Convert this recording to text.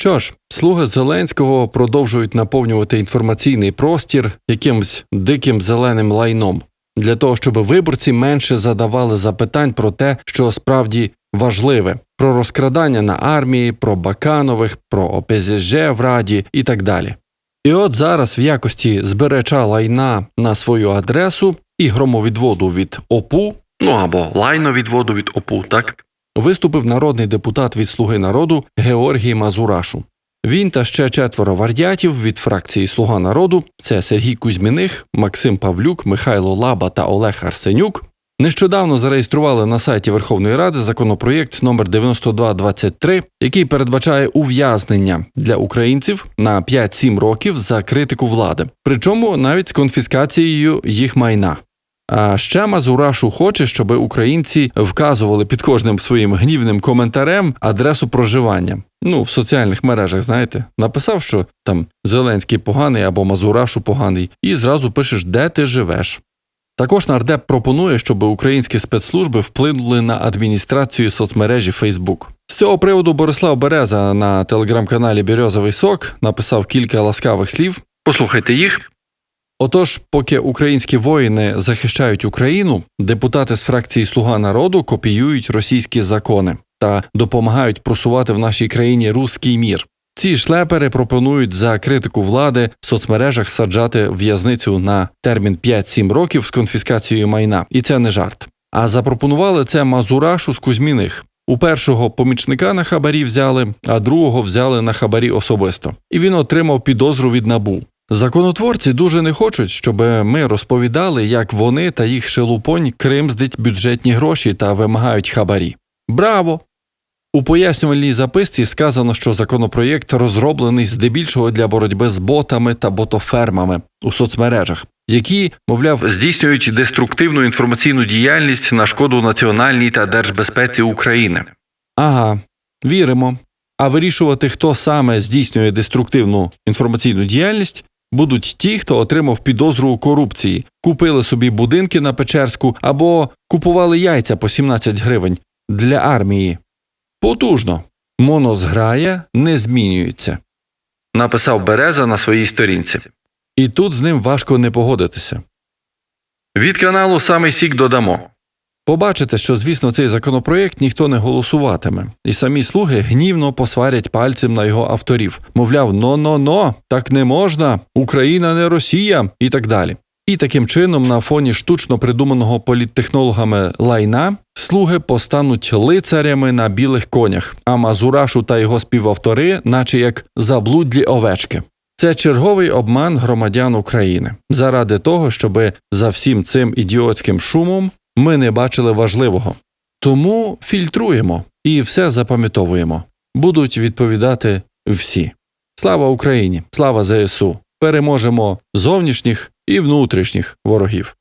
Що ж, слуги Зеленського продовжують наповнювати інформаційний простір якимсь диким зеленим лайном. Для того, щоб виборці менше задавали запитань про те, що справді важливе: про розкрадання на армії, про Баканових, про ОПЗЖ в Раді і так далі. І от зараз в якості збереча лайна на свою адресу і громовідводу від ОПУ, ну або лайновідводу від ОПУ, так виступив народний депутат від Слуги народу Георгій Мазурашу. Він та ще четверо вардятів від фракції Слуга народу це Сергій Кузьміних, Максим Павлюк, Михайло Лаба та Олег Арсенюк. Нещодавно зареєстрували на сайті Верховної Ради законопроєкт номер 9223, який передбачає ув'язнення для українців на 5-7 років за критику влади, причому навіть з конфіскацією їх майна. А ще Мазурашу хоче, щоб українці вказували під кожним своїм гнівним коментарем адресу проживання. Ну, в соціальних мережах, знаєте, написав, що там Зеленський поганий або Мазурашу поганий, і зразу пишеш, де ти живеш. Також нардеп пропонує, щоб українські спецслужби вплинули на адміністрацію соцмережі Facebook. З цього приводу Борислав Береза на телеграм-каналі Бірьозовий Сок написав кілька ласкавих слів. Послухайте їх. Отож, поки українські воїни захищають Україну, депутати з фракції Слуга народу копіюють російські закони та допомагають просувати в нашій країні руський мір. Ці шлепери пропонують за критику влади в соцмережах саджати в'язницю на термін 5-7 років з конфіскацією майна, і це не жарт. А запропонували це Мазурашу з Кузьміних. У першого помічника на хабарі взяли, а другого взяли на хабарі особисто. І він отримав підозру від набу. Законотворці дуже не хочуть, щоб ми розповідали, як вони та їх шелупонь кримздить бюджетні гроші та вимагають хабарі. Браво! У пояснювальній записці сказано, що законопроєкт розроблений здебільшого для боротьби з ботами та ботофермами у соцмережах, які, мовляв, здійснюють деструктивну інформаційну діяльність на шкоду національній та держбезпеці України. Ага, віримо. А вирішувати, хто саме здійснює деструктивну інформаційну діяльність, будуть ті, хто отримав підозру у корупції, купили собі будинки на Печерську або купували яйця по 17 гривень для армії. Потужно. Монозграя не змінюється. Написав Береза на своїй сторінці. І тут з ним важко не погодитися. Від каналу саме сік додамо. Побачите, що, звісно, цей законопроєкт ніхто не голосуватиме, і самі слуги гнівно посварять пальцем на його авторів, мовляв, но-но-но, так не можна, Україна не Росія і так далі. І таким чином, на фоні штучно придуманого політтехнологами лайна, слуги постануть лицарями на білих конях, а Мазурашу та його співавтори, наче як заблудлі овечки. Це черговий обман громадян України заради того, щоб за всім цим ідіотським шумом ми не бачили важливого. Тому фільтруємо і все запам'ятовуємо. Будуть відповідати всі. Слава Україні! Слава ЗСУ! Переможемо зовнішніх і внутрішніх ворогів.